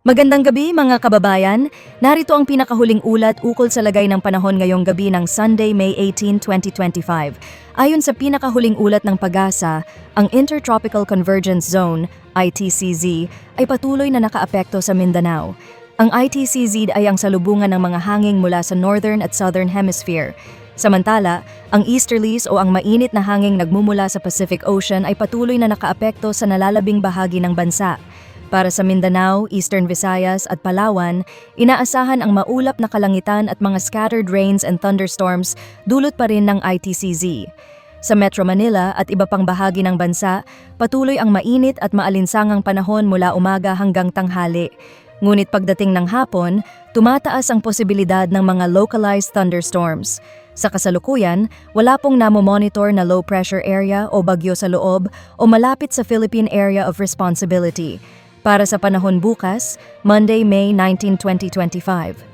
Magandang gabi mga kababayan. Narito ang pinakahuling ulat ukol sa lagay ng panahon ngayong gabi ng Sunday, May 18, 2025. Ayon sa pinakahuling ulat ng pag-asa, ang Intertropical Convergence Zone, ITCZ, ay patuloy na nakaapekto sa Mindanao. Ang ITCZ ay ang salubungan ng mga hanging mula sa Northern at Southern Hemisphere. Samantala, ang easterlies o ang mainit na hanging nagmumula sa Pacific Ocean ay patuloy na nakaapekto sa nalalabing bahagi ng bansa. Para sa Mindanao, Eastern Visayas at Palawan, inaasahan ang maulap na kalangitan at mga scattered rains and thunderstorms dulot pa rin ng ITCZ. Sa Metro Manila at iba pang bahagi ng bansa, patuloy ang mainit at maalinsangang panahon mula umaga hanggang tanghali. Ngunit pagdating ng hapon, tumataas ang posibilidad ng mga localized thunderstorms. Sa kasalukuyan, wala pong namomonitor na low pressure area o bagyo sa loob o malapit sa Philippine Area of Responsibility. Para sa panahon bukas, Monday, May 19, 2025.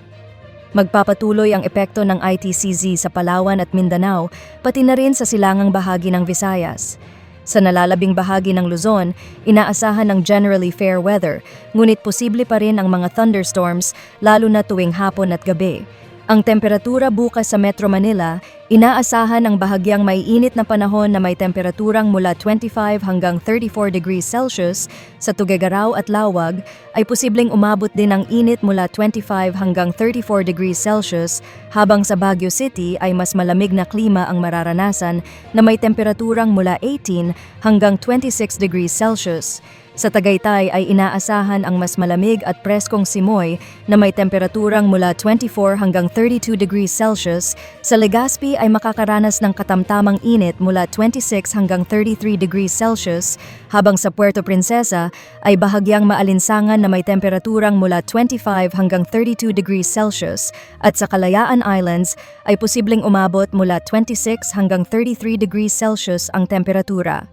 Magpapatuloy ang epekto ng ITCZ sa Palawan at Mindanao, pati na rin sa silangang bahagi ng Visayas. Sa nalalabing bahagi ng Luzon, inaasahan ng generally fair weather, ngunit posible pa rin ang mga thunderstorms lalo na tuwing hapon at gabi. Ang temperatura bukas sa Metro Manila, inaasahan ang bahagyang maiinit na panahon na may temperaturang mula 25 hanggang 34 degrees Celsius. Sa Tuguegarao at Lawag, ay posibleng umabot din ang init mula 25 hanggang 34 degrees Celsius, habang sa Baguio City ay mas malamig na klima ang mararanasan na may temperaturang mula 18 hanggang 26 degrees Celsius. Sa Tagaytay ay inaasahan ang mas malamig at preskong simoy na may temperaturang mula 24 hanggang 32 degrees Celsius. Sa Legazpi ay makakaranas ng katamtamang init mula 26 hanggang 33 degrees Celsius, habang sa Puerto Princesa ay bahagyang maalinsangan na may temperaturang mula 25 hanggang 32 degrees Celsius at sa Kalayaan Islands ay posibleng umabot mula 26 hanggang 33 degrees Celsius ang temperatura.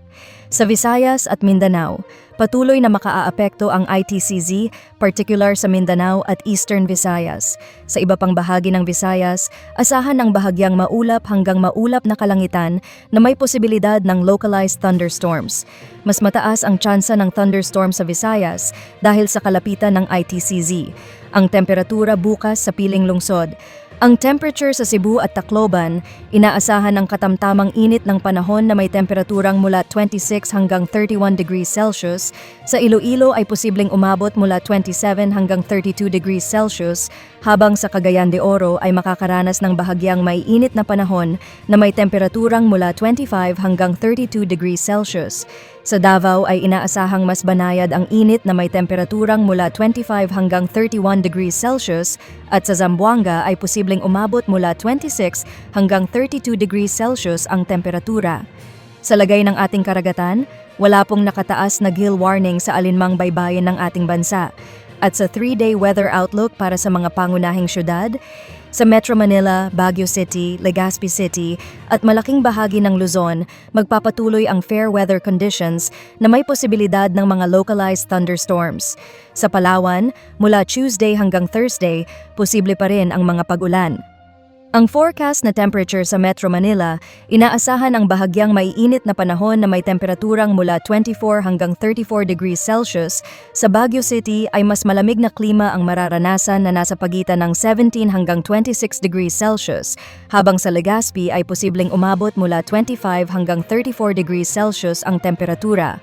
Sa Visayas at Mindanao, patuloy na makaaapekto ang ITCZ, particular sa Mindanao at Eastern Visayas. Sa iba pang bahagi ng Visayas, asahan ang bahagyang maulap hanggang maulap na kalangitan na may posibilidad ng localized thunderstorms. Mas mataas ang tsansa ng thunderstorm sa Visayas dahil sa kalapitan ng ITCZ. Ang temperatura bukas sa piling lungsod ang temperature sa Cebu at Tacloban, inaasahan ang katamtamang init ng panahon na may temperaturang mula 26 hanggang 31 degrees Celsius. Sa Iloilo ay posibleng umabot mula 27 hanggang 32 degrees Celsius, habang sa Cagayan de Oro ay makakaranas ng bahagyang may init na panahon na may temperaturang mula 25 hanggang 32 degrees Celsius. Sa Davao ay inaasahang mas banayad ang init na may temperaturang mula 25 hanggang 31 degrees Celsius at sa Zamboanga ay posibleng umabot mula 26 hanggang 32 degrees Celsius ang temperatura. Sa lagay ng ating karagatan, wala pong nakataas na gill warning sa alinmang baybayin ng ating bansa. At sa 3-day weather outlook para sa mga pangunahing syudad, sa Metro Manila, Baguio City, Legazpi City at malaking bahagi ng Luzon, magpapatuloy ang fair weather conditions na may posibilidad ng mga localized thunderstorms. Sa Palawan, mula Tuesday hanggang Thursday, posible pa rin ang mga pag-ulan. Ang forecast na temperature sa Metro Manila, inaasahan ang bahagyang maiinit na panahon na may temperaturang mula 24 hanggang 34 degrees Celsius. Sa Baguio City ay mas malamig na klima ang mararanasan na nasa pagitan ng 17 hanggang 26 degrees Celsius, habang sa Legazpi ay posibleng umabot mula 25 hanggang 34 degrees Celsius ang temperatura.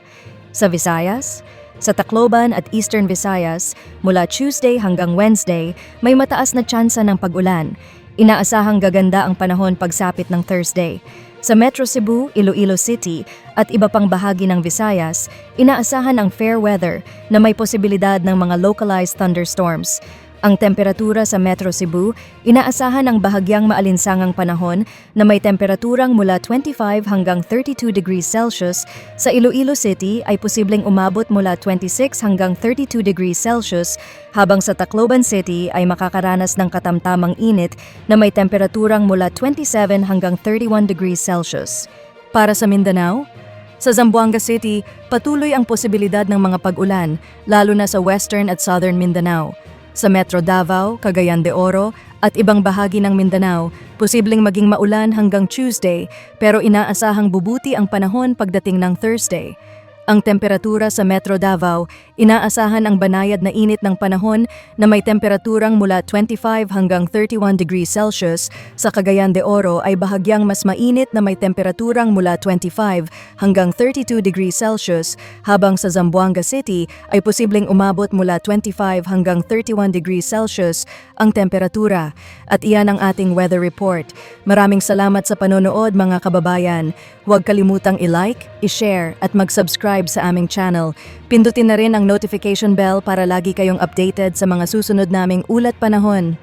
Sa Visayas, sa Tacloban at Eastern Visayas, mula Tuesday hanggang Wednesday, may mataas na tsansa ng pag-ulan. Inaasahang gaganda ang panahon pagsapit ng Thursday. Sa Metro Cebu, Iloilo City at iba pang bahagi ng Visayas, inaasahan ang fair weather na may posibilidad ng mga localized thunderstorms. Ang temperatura sa Metro Cebu, inaasahan ang bahagyang maalinsangang panahon na may temperaturang mula 25 hanggang 32 degrees Celsius. Sa Iloilo City ay posibleng umabot mula 26 hanggang 32 degrees Celsius, habang sa Tacloban City ay makakaranas ng katamtamang init na may temperaturang mula 27 hanggang 31 degrees Celsius. Para sa Mindanao, sa Zamboanga City, patuloy ang posibilidad ng mga pag-ulan, lalo na sa western at southern Mindanao. Sa Metro Davao, Cagayan de Oro at ibang bahagi ng Mindanao, posibleng maging maulan hanggang Tuesday pero inaasahang bubuti ang panahon pagdating ng Thursday. Ang temperatura sa Metro Davao, inaasahan ang banayad na init ng panahon na may temperaturang mula 25 hanggang 31 degrees Celsius. Sa Cagayan de Oro ay bahagyang mas mainit na may temperaturang mula 25 hanggang 32 degrees Celsius, habang sa Zamboanga City ay posibleng umabot mula 25 hanggang 31 degrees Celsius ang temperatura. At iyan ang ating weather report. Maraming salamat sa panonood mga kababayan. Huwag kalimutang i-like, i-share at mag-subscribe sa aming channel. Pindutin na rin ang notification bell para lagi kayong updated sa mga susunod naming ulat panahon.